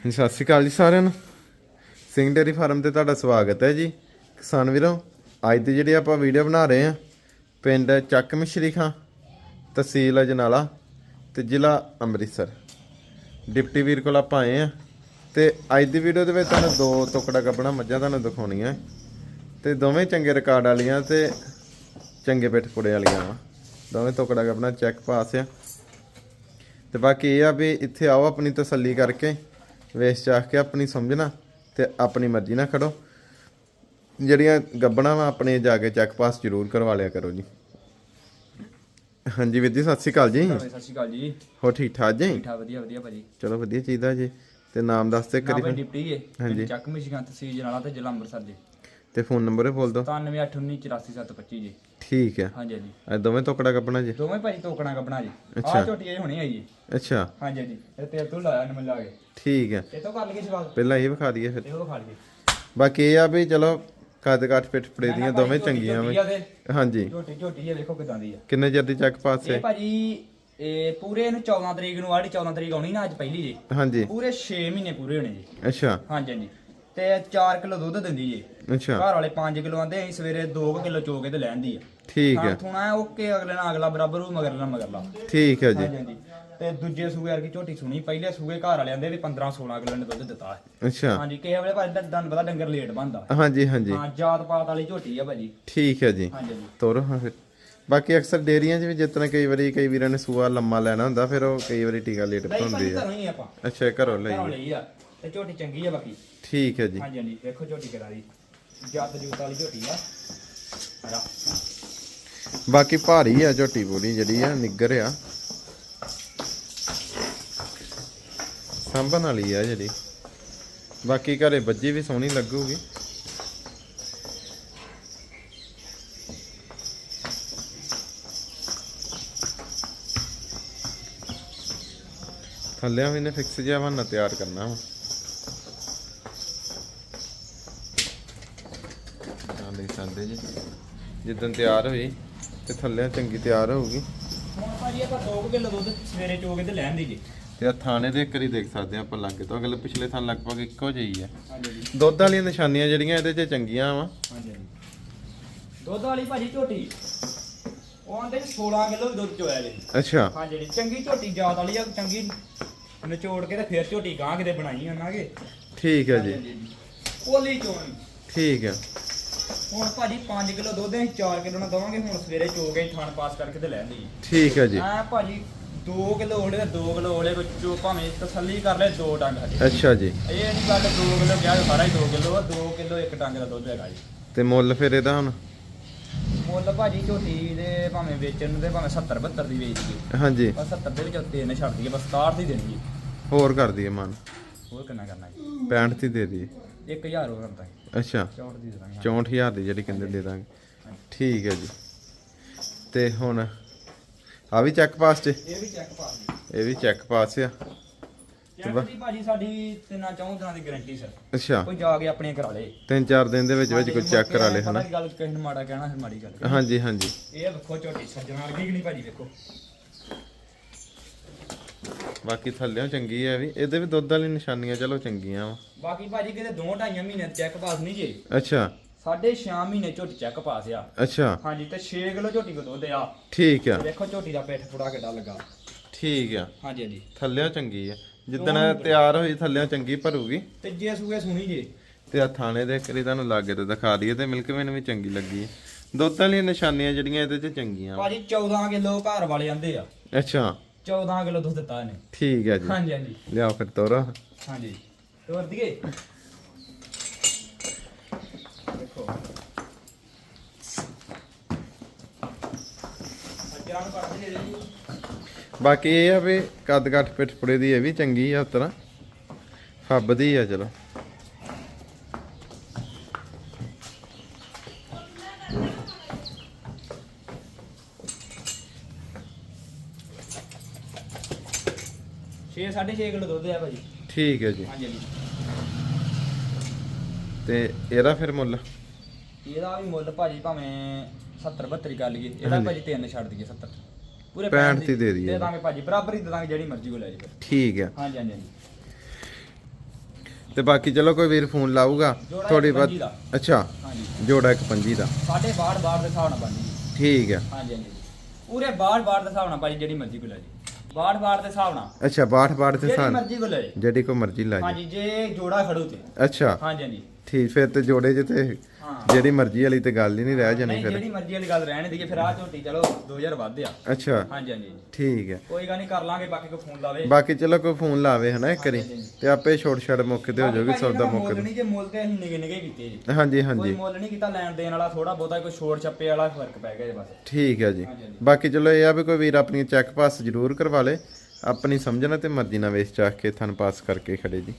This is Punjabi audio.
ਸਤਿ ਸ਼੍ਰੀ ਅਕਾਲ ਜੀ ਸਾਰਿਆਂ ਨੂੰ। ਸਿੰਘ ਡੇਅਰੀ ਫਾਰਮ ਤੇ ਤੁਹਾਡਾ ਸਵਾਗਤ ਹੈ ਜੀ। ਕਿਸਾਨ ਵੀਰੋ, ਅੱਜ ਦੀ ਜਿਹੜੀ ਆਪਾਂ ਵੀਡੀਓ ਬਣਾ ਰਹੇ ਹਾਂ, ਪਿੰਡ ਚੱਕ ਮਿਸ਼ਰੀ ਖਾਂ, ਤਹਿਸੀਲ ਅਜਨਾਲਾ ਤੇ ਜ਼ਿਲ੍ਹਾ ਅੰਮ੍ਰਿਤਸਰ। ਡਿਪਟੀ ਵੀਰ ਕੋਲ ਆਪਾਂ ਆਏ ਆ ਤੇ ਅੱਜ ਦੀ ਵੀਡੀਓ ਦੇ ਵਿੱਚ ਤੁਹਾਨੂੰ ਦੋ ਟੁਕੜਾ ਕੱਪੜਾ ਮੱਝਾਂ ਤੁਹਾਨੂੰ ਦਿਖਾਉਣੀਆਂ। ਤੇ ਦੋਵੇਂ ਚੰਗੇ ਰਿਕਾਰਡ ਵਾਲੀਆਂ ਤੇ ਚੰਗੇ ਪਿੱਠ ਪੁੜੇ ਵਾਲੀਆਂ ਵਾ। ਦੋਵੇਂ ਟੁਕੜਾ ਕੱਪੜਾ ਚੈੱਕ ਪਾਸ ਆ। ਤੇ ਬਾਕੀ ਇਹ ਆ ਵੀ ਇੱਥੇ ਆਓ ਆਪਣੀ ਤਸੱਲੀ ਕਰਕੇ। ਵੇਚ ਚਾਖ ਕੇ ਆਪਣੀ ਸਮਝਣਾ ਤੇ ਆਪਣੀ ਮਰਜ਼ੀ ਨਾਲ ਖੜੋ। ਜਿਹੜੀਆਂ ਗੱਬਣਾ ਵਾ ਆਪਣੇ ਜਾ ਕੇ ਚੈੱਕ ਪਾਸ ਜ਼ਰੂਰ ਕਰਵਾ ਲਿਆ ਕਰੋ ਜੀ। ਹਾਂਜੀ ਵੀਰ ਜੀ ਸਤਿ ਸ਼੍ਰੀ ਅਕਾਲ ਜੀ। ਸਤਿ ਸ਼੍ਰੀ ਅਕਾਲ ਜੀ। ਹੋ ਠੀਕ ਠਾਕ ਜੀ? ਠੀਕ ਠਾਕ ਵਧੀਆ ਵਧੀਆ ਭਾਜੀ। ਚਲੋ ਵਧੀਆ ਚਾਹੀਦਾ ਜੀ। ਤੇ ਨਾਮ ਦੱਸ ਤੇ ਕਰੀ ਭਾਈ ਡਿਪਟੀ ਹੈ ਹਾਂਜੀ। ਚੱਕ ਮਿਸ਼ੀਗੰ ਤਹਿਸੀਲ ਜਨਾਲਾ ਤੇ ਜ਼ਿਲ੍ਹਾ ਅੰਮ੍ਰਿਤਸਰ ਜੀ। ਤੇ ਫੋਨ ਨੰਬਰ ਹੀ ਬੋਲ ਦਿਓ। 9819847725 ਜੀ। ਠੀਕ ਹੈ। ਹਾਂਜੀ ਇਹ ਦੋਵੇਂ ਟੁਕੜਾ ਕੱਪਣਾ ਜੀ? ਦੋਵੇਂ ਭਾਜੀ ਤੋਕਣਾ ਕੱਢਣਾ ਜੀ। ਆਹ ਝੋਟੀ ਇਹ ਹੁਣੀ ਆਈ ਜੀ। ਅੱਛਾ। ਹਾਂਜੀ ਹਾਂਜੀ। ਇਹ ਤੇਲ ਤੋਂ ਲਾਇਆ ਨਮਨ ਲਾ ਕੇ। ਠੀਕ ਹੈ। ਇਹ ਤੋਂ ਕਰ ਲਈਏ ਸਵਾਲ ਪਹਿਲਾਂ ਇਹ ਵਿਖਾ ਦਈਏ ਫਿਰ। ਇਹ ਉਹ ਖਾ ਲਈਏ ਬਾਕੀ ਇਹ ਆ ਵੀ ਚਲੋ ਕੱਦ ਕਾਠ ਪਿੱਠ ਪੜੇ ਦੀਆਂ ਦੋਵੇਂ ਚੰਗੀਆਂ ਵਾ। ਹਾਂਜੀ। ਝੋਟੀ ਝੋਟੀ ਇਹ ਵੇਖੋ ਕਿਦਾਂ ਦੀ ਆ। ਕਿੰਨੇ ਚਿਰ ਦੀ ਚੱਕ ਪਾਸ ਇਹ ਭਾਜੀ ਇਹ ਪੂਰੇ ਇਹਨੂੰ 14 ਤਰੀਕ ਨੂੰ ਆੜੀ 14 ਤਰੀਕ ਆਉਣੀ ਨਾ ਅੱਜ ਪਹਿਲੀ ਜੀ। ਹਾਂਜੀ। ਪੂਰੇ 6 ਮਹੀਨੇ ਪੂਰੇ ਹੋਣੇ ਜੀ। ਅੱਛਾ। ਹਾਂਜੀ ਹਾਂਜੀ। ਤੇ 4 ਕਿਲੋ ਦੁੱਧ ਦਿੰਦੀ ਜੀ ਅੱਛਾ। ਘਰ ਵਾਲੇ 5 ਕਿਲੋ ਆਂਦੇ ਅਸੀਂ ਸਵੇਰੇ 2 ਕਿਲੋ ਚੋ ਕੇ ਤੇ ਲੈਂਦੀ ਆ ਠੀਕ ਹਾਂ ਥੋਣਾ ਓਕੇ ਅਗਲੇ ਨਾਲ ਅਗਲਾ ਬਰਾਬਰ ਉਹ ਮਗਰ ਨਾਲ ਮਗਰਲਾ। ਠੀਕ ਹੈ ਜੀ। ਤੇ ਦੂਜੇ ਸੂਏ ਵਰਗੀ ਝੋਟੀ ਸੁਣੀ ਪਹਿਲੇ ਸੂਏ ਘਰ ਵਾਲਿਆਂ ਦੇ ਵੀ 15 16 ਕਿਲੋ ਨੇ ਦੁੱਧ ਦਿੱਤਾ ਅੱਛਾ। ਹਾਂਜੀ ਕਿਸੇ ਵੇਲੇ ਭਾਜੀ ਤੁਹਾਨੂੰ ਪਤਾ ਡੰਗਰ ਲੇਟ ਬੰਦਾ ਹਾਂਜੀ ਹਾਂਜੀ। ਹਾਂ ਜਾਤ ਪਾਤ ਵਾਲੀ ਝੋਟੀ ਆ ਭਾਜੀ। ਠੀਕ ਹੈ ਜੀ। ਹਾਂਜੀ ਤੋਰੋ ਹਾਂ ਫਿਰ। ਬਾਕੀ ਅਕਸਰ ਡੇਰੀਆਂ 'ਚ ਵੀ ਜਿਤਨਾ ਕਈ ਵਾਰੀ ਕਈ ਵੀਰਾਂ ਨੇ ਸੂਆ ਲੰਮਾ ਲੈਣਾ ਹੁੰਦਾ ਫਿਰ ਉਹ ਕਈ ਵਾਰੀ ਟੀਕਾ ਲੇਟ ਪਾਉਂਦੇ ਆ। ਅੱਛਾ ਘਰੋਂ ਘਰੋਂ ਲਈ ਲਈ ਆ। ਤੇ ਝੋਟੀ ਚੰਗੀ ਆ ਬਾਕੀ। ਠੀਕ ਹੈ ਜੀ। ਹਾਂਜੀ ਹਾਂਜੀ ਵੇਖੋ ਝੋਟੀ ਕਿਹੜਾ ਦੀ। ਜੱਤ ਜੂਤ ਵਾਲੀ ਝੋਟੀ ਆ। ਅਰਾ ਬਾਕੀ ਭਾਰੀ ਆ ਝੋਟੀ ਪੂਰੀ ਜਿਹੜੀ ਆ ਨਿੱਗਰ ਆ। ਸੰਭਨ ਵਾਲੀ ਆ ਜਿਹੜੀ। ਬਾਕੀ ਘਰੇ ਬੱਜੀ ਵੀ ਸੋਹਣੀ ਲੱਗੂਗੀ। ਥੱਲਿਆਂ ਵੀ ਨੇ ਫਿਕਸ ਜਿਹਾ ਬਹਾਨਾ ਤਿਆਰ ਕਰਨਾ ਵਾ। ਆ ਸਕਦੇ ਜੀ। ਜਿੱਦਣ ਤਿਆਰ ਹੋਈ ਤੇ ਥੱਲਿਆਂ ਚੰਗੀ ਤਿਆਰ ਹੋਊਗੀ। ਹੁਣ ਭਾਜੀ ਆਪਾਂ 2 ਕਿਲੋ ਦੁੱਧ ਸਵੇਰੇ ਚੋ ਕੇ ਤੇ ਲੈਣ ਦੀ ਜੀ। ਤੇ ਆ ਥਾਣੇ ਦੇ ਇੱਕ ਵਾਰੀ ਦੇਖ ਸਕਦੇ ਆ ਆਪਾਂ ਲੱਗੇ ਤੋਂ। ਅਗਲੇ ਪਿਛਲੇ ਥਾਂ ਲਗਭਗ ਇੱਕੋ ਜਿਹੀ ਹੈ ਹਾਂਜੀ ਜੀ। ਦੁੱਧ ਵਾਲੀਆਂ ਨਿਸ਼ਾਨੀਆਂ ਜਿਹੜੀਆਂ ਇਹਦੇ 'ਚ ਚੰਗੀਆਂ ਵਾ। ਹਾਂਜੀ ਹਾਂਜੀ ਦੁੱਧ ਵਾਲੀ ਭਾਜੀ ਝੋਟੀ। ਉਹ ਆਂਦੇ 16 ਕਿਲੋ ਦੁੱਧ ਚੋਇਆ ਜੀ। ਅੱਛਾ। ਹਾਂ ਜਿਹੜੀ ਚੰਗੀ ਝੋਟੀ ਜਾਤ ਵਾਲੀ ਆ ਚੰਗੀ ਨਿਚੋੜ ਕੇ ਤੇ ਫਿਰ ਝੋਟੀ ਗਾਂ ਕਿਤੇ ਬਣਾਈ ਉਹਨਾਂ ਕੇ ਠੀਕ ਹੈ ਜੀ। ਕੋਲੀ ਚੋਣੀ ਠੀਕ ਹੈ ਹੁਣ ਭਾਜੀ 5 ਕਿਲੋ ਦੁੱਧ ਅਸੀਂ 4 ਕਿਲੋ ਨਾਲ ਦਵਾਂਗੇ ਹੁਣ ਸਵੇਰੇ ਚੋ ਕੇ ਥਣ ਪਾਸ ਕਰਕੇ ਤੇ ਲੈ ਲਈ ਠੀਕ ਹੈ ਜੀ। ਆ ਭਾਜੀ 2 ਕਿਲੋ ਹੋਲੇ ਤੇ 2 ਕਿਲੋ ਹੋਲੇ ਕੋ ਚੋ ਭਾਵੇਂ ਤਸੱਲੀ ਕਰ ਲੈ ਦੋ ਡੰਗ ਹਜੇ ਅੱਛਾ ਜੀ। ਇਹ ਨਹੀਂ ਗੱਲ 2 ਕਿਲੋ ਕਿਹਾ ਕਿ ਸਾਰਾ ਹੀ 2 ਕਿਲੋ ਆ 2 ਕਿਲੋ ਇੱਕ ਡੰਗ ਦਾ ਦੁੱਧ ਹੈਗਾ ਜੀ। ਤੇ ਮੁੱਲ ਫਿਰ ਇਹਦਾ ਹੁਣ? ਮੁੱਲ ਭਾਜੀ ਝੋਟੀ ਦੇ ਭਾਵੇਂ ਵੇਚਣ ਨੂੰ ਤੇ ਭਾਵੇਂ 70 72 ਦੀ ਵੇਚ ਦਈਏ। ਹਾਂਜੀ। ਬਸ 70 ਦੇ ਵਿੱਚ ਤਿੰਨ ਛੱਡ ਦਈਏ ਬਸ 67 ਦੀ ਦੇਣੀ ਜੀ। ਹੋਰ ਕਰ ਦਈਏ ਮਨ। ਹੋਰ ਕਿੰਨਾ ਕਰਨਾ ਜੀ? 65 ਦੀ ਦੇ ਦਈਏ। 1000 ਹੋਰ ਕਰਦਾ ਜੀ। ਅੱਛਾ। 64 ਦੀ ਦੇ ਦਾਂਗੇ 64000 ਦੀ ਜਿਹੜੀ ਕਹਿੰਦੇ ਦੇ ਦਾਂਗੇ। ਠੀਕ ਹੈ ਜੀ। ਤੇ ਹੁਣ ਆ ਵੀ ਚੈੱਕ ਪਾਸ 'ਚ ਇਹ ਵੀ ਚੈੱਕ ਪਾ ਦਿਓ ਇਹ ਵੀ ਚੈੱਕ ਪਾਸ ਆ। ਚੈੱਕ ਦੀ ਭਾਜੀ ਸਾਡੀ ਤਿੰਨਾਂ ਚੌਂ ਦਿਨਾਂ ਦੀ ਗਾਰੰਟੀ ਸਰ ਅੱਛਾ। ਕੋਈ ਜਾ ਕੇ ਆਪਣੀਆਂ ਕਰਾ ਲੇ। ਤਿੰਨ ਚਾਰ ਦਿਨ ਦੇ ਵਿੱਚ ਵਿੱਚ ਕੋਈ ਚੈੱਕ ਕਰਾ ਲੇ ਹਨਾ। ਗੱਲ ਕਿਸੇ ਨੂੰ ਮਾੜਾ ਕਹਿਣਾ ਫਿਰ ਮਾੜੀ ਗੱਲ। ਹਾਂਜੀ ਹਾਂਜੀ। ਇਹ ਵੇਖੋ ਝੋਟੀ ਸੱਜਣਾ ਵਰਗੀ ਕਿ ਨਹੀਂ ਭਾਜੀ ਵੇਖੋ। ਬਾਕੀ ਥੱਲਿਓਂ ਚੰਗੀ ਹੈ ਵੀ। ਇਹਦੇ ਵੀ ਦੁੱਧ ਵਾਲੀ ਨਿਸ਼ਾਨੀਆਂ ਚਲੋ ਚੰਗੀਆਂ ਵਾ। ਬਾਕੀ ਭਾਜੀ ਕਿਤੇ ਦੋ ਢਾਈਆਂ ਮਹੀਨੇ ਚੈੱਕ ਪਾਸ ਨਹੀਂ ਜੇ। ਅੱਛਾ। ਸਾਢੇ 6 ਮਹੀਨੇ ਝੋਟੀ ਚੈੱਕ ਪਾਸ ਆ। ਅੱਛਾ। ਹਾਂਜੀ ਤੇ 6 ਕਿਲੋ ਝੋਟੀ ਕੋ ਦੁੱਧ ਆ। ਠੀਕ ਆ। ਵੇਖੋ ਝੋਟੀ ਦਾ ਪਿੱਠ ਫੁੜਾ ਕਿੱਡਾ ਲੱਗਾ। ਠੀਕ ਆ। ਹਾਂਜੀ ਹਾਂਜੀ। ਥੱਲਿਓਂ ਚੰਗੀ ਆ। ਜਿੱਦਣ ਤਿਆਰ ਹੋਈ ਥੱਲਿਓਂ ਚੰਗੀ ਭਰੂਗੀ। ਤੇ ਜੇ ਸੂਏ ਸੁਣੀ ਜੇ। ਤੇ ਆ ਥਾਣੇ ਦੇ ਕਰੀ ਤੁਹਾਨੂੰ ਲਾਗੇ ਤੇ ਦਿਖਾ ਦਈਏ ਤੇ ਮਿਲਕ ਵੇਨ ਵੀ ਚੰਗੀ ਲੱਗੀ ਦੁੱਧ ਵਾਲੀਆਂ ਨਿਸ਼ਾਨੀਆਂ ਜਿਹੜੀਆਂ ਇਹਦੇ 'ਚ ਚੰਗੀਆਂ। ਭਾਜੀ 14 ਕਿਲੋ ਘਰ ਵਾਲੇ ਆਂਦੇ ਆ। ਅੱਛਾ। 14 ਕਿਲੋ ਦੁੱਧ ਦਿੱਤਾ ਇਹਨੇ। ਠੀਕ ਆ ਜੀ। ਹਾਂਜੀ ਹਾਂਜੀ। ਲਿਆਓ ਫਿਰ ਤੋਰੋ। ਹਾਂਜੀ। ਤੋਰ ਦਈਏ? ਦੇਖੋ। ਅੱਜਰਾਂ ਨੂੰ ਕੱਢ ਦੇ ਜੀ। ਬਾਕੀ ਇਹ ਆ ਵੀ ਕੱਦ ਕੱਟ ਪਿੱਠ ਪੁੜੇ ਦੀ ਇਹ ਵੀ ਚੰਗੀ ਆ ਉਤਰਾ ਫੱਬਦੀ ਆ ਚਲੋ। ਛੇ 6.5 ਕਿਲੋ ਦੁੱਧ ਆ ਭਾਜੀ। ਠੀਕ ਹੈ ਜੀ। ਹਾਂਜੀ ਹਾਂਜੀ। ਤੇ ਇਹਦਾ ਫਿਰ ਮੁੱਲ? ਇਹਦਾ ਵੀ ਮੁੱਲ ਭਾਜੀ ਭਾਵੇਂ 70 72 ਕਰ ਲਈਏ। ਇਹਦਾ। ਭਾਜੀ ਤਿੰਨ ਛੱਡ ਦਈਏ 70 ਪੂਰੇ 65 ਦੀ ਦੇ ਦਈਏ। ਦੇ ਦਾਂਗੇ ਭਾਜੀ। ਬਰਾਬਰ ਹੀ ਦੇ ਦਾਂਗੇ ਜਿਹੜੀ ਮਰਜ਼ੀ ਕੋ ਲੈ ਜੀ ਠੀਕ ਆ ਹਾਂਜੀ ਹਾਂਜੀ ਹਾਂਜੀ। ਤੇ ਬਾਕੀ ਚਲੋ ਕੋਈ ਵੀਰ ਫੋਨ ਲਾਊਗਾ। ਜੋੜਾ ਥੋੜੀ ਇੱਕ ਬਾਤ ਪੰਜੀ ਦਾ। ਅੱਛਾ। ਹਾਂਜੀ। ਜੋੜਾ ਇੱਕ ਪੰਜੀ ਦਾ। ਸਾਡੇ ਬਾੜ ਬਾੜ ਦੇ ਹਿਸਾਬ ਨਾਲ ਬਣਦੀ ਜੀ ਠੀਕ ਹੈ। ਹਾਂਜੀ ਹਾਂਜੀ। ਪੂਰੇ ਬਾੜ ਬਾੜ ਦੇ ਹਿਸਾਬ ਨਾਲ ਭਾਜੀ ਜਿਹੜੀ ਮਰਜ਼ੀ ਕੋ ਲੈ ਜੀ ਬਾੜ ਬਾੜ ਦੇ ਹਿਸਾਬ ਨਾਲ। ਅੱਛਾ 62 62 ਤੇ ਜਿਹੜੀ ਸਾਨ ਮਰਜ਼ੀ ਕੋ ਲੈ ਜਿਹੜੀ ਕੋ ਮਰਜ਼ੀ ਲਾ ਜੀ ਹਾਂਜੀ ਜੇ ਜੋੜਾ ਖੜੂ ਤੇ। ਅੱਛਾ। ਹਾਂਜੀ ਹਾਂਜੀ। ਠੀਕ ਫਿਰ ਤੇ ਜੋੜੇ ਹਾਂ ਜਿਹੜੀ ਮਰਜ਼ੀ ਵਾਲੀ ਤੇ ਗੱਲ ਹੀ ਨਹੀਂ ਰਹਿ ਜਾਣੀ ਨਹੀਂ ਫਿਰ। ਜਿਹੜੀ ਮਰਜ਼ੀ ਵਾਲੀ ਗੱਲ ਰਹਿਣ ਦੀ ਫਿਰ ਆ ਝੋਟੀ ਚਲੋ 2000 ਵੱਧ ਆ। ਅੱਛਾ। ਹਾਂਜੀ ਹਾਂਜੀ ਠੀਕ ਹੈ। ਕੋਈ ਗੱਲ ਨਹੀਂ ਕਰ ਲਾਂਗੇ ਬਾਕੀ ਕੋ ਫੋਨ ਲਾਵੇ। ਬਾਕੀ ਚਲੋ ਕੋਈ ਫੋਨ ਲਾਵੇ ਹਨਾ ਇੱਕ ਵਾਰੀ। ਤੇ ਆਪੇ ਛੋਟ ਛੜ ਮੌਕੇ ਤੇ ਹੋ ਜਾਊਗੀ ਸੌਦਾ ਮੌਕੇ ਨਹੀਂ ਜੇ ਮੁੱਲ ਤੇ ਅਸੀਂ ਨਿਗੇ ਨਿਗੇ ਕੀਤੇ ਜੀ। ਹਾਂਜੀ ਕੋਈ ਹਾਂਜੀ। ਮੁੱਲ ਨਹੀਂ ਕੀਤਾ ਲੈਣ ਦੇਣ ਵਾਲਾ ਥੋੜਾ ਬਹੁਤਾ ਕੋਈ ਛੋੜ ਛੱਪੇ ਵਾਲਾ ਫ਼ਰਕ ਪੈ ਗਿਆ ਜੀ ਬਸ। ਠੀਕ ਹੈ ਜੀ। ਬਾਕੀ ਚਲੋ ਇਹ ਆ ਵੀ ਕੋਈ ਵੀਰ ਆਪਣੀ ਚੈੱਕ ਪਾਸ ਜ਼ਰੂਰ ਕਰਵਾ ਲੇ ਆਪਣੀ ਸਮਝਣਾ ਤੇ ਮਰਜ਼ੀ ਨਾਲ ਵੇਚ ਚਾਹ ਕੇ ਥਨ ਪਾਸ ਕਰਕੇ ਖੜੇ ਜੀ।